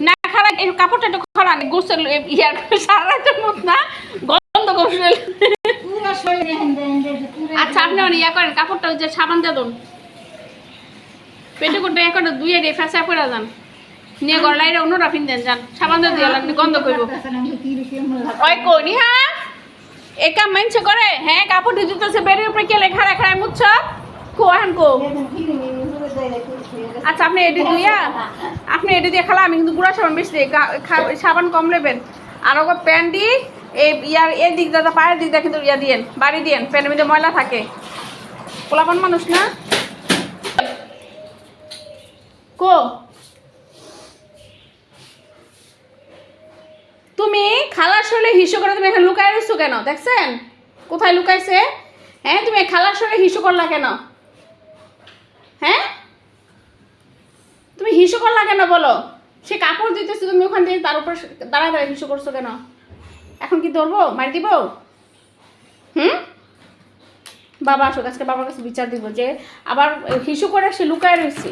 না খারাপ এই কাপড়টা একটু খরান গোসল ইয়ার সারা রাতের মত না গন্ধ গোসল আচ্ছা আপনি মানে ইয়া করেন কাপড়টা ওই যে সাবান দিয়ে দেন পেটে ইয়া করে দুইয়ে দিয়ে ফেসা করে যান। নিয়ে গলাইরে অন্যরা দেন যান সাবান দিয়ে দিয়ে লাগলে গন্ধ করব ওই কই নিহা? এ মানছে করে? হ্যাঁ কাপড় ধুই দিতেছে বেড়ের উপরে কে লেখা রাখা মুচ্ছ? আচ্ছা আপনি আপনি দিয়ে আমি কিন্তু সাবান বেশি সাবান কম নেবেন। আর ওকে প্যান্ট দিই এই ইয়ার এর দিক দাদা পায়ের দিক দিয়ে কিন্তু ইয়া দিয়েন, বাড়ি দিয়েন। প্যান্টের মধ্যে ময়লা থাকে। পোলাপান মানুষ না? কো। তুমি খালার শরীরে হিসু করে তুমি এখানে লুকায় রয়েছো কেন? দেখছেন? কোথায় লুকাইছে? হ্যাঁ তুমি খালার শরীরে হিসু করলা কেন? হ্যাঁ? তুমি হিসু করলা কেন বলো? সে কাপড় দিতেছো তুমি ওখান থেকে, তার উপর দাঁড়া দাঁড়া হিসু করছ কেন? এখন কি ধরবো? মার দিব? হুম? বাবা আসো আজকে বাবার কাছে বিচার দিব যে, আবার হিসু করে সে লুকায় রয়েছে।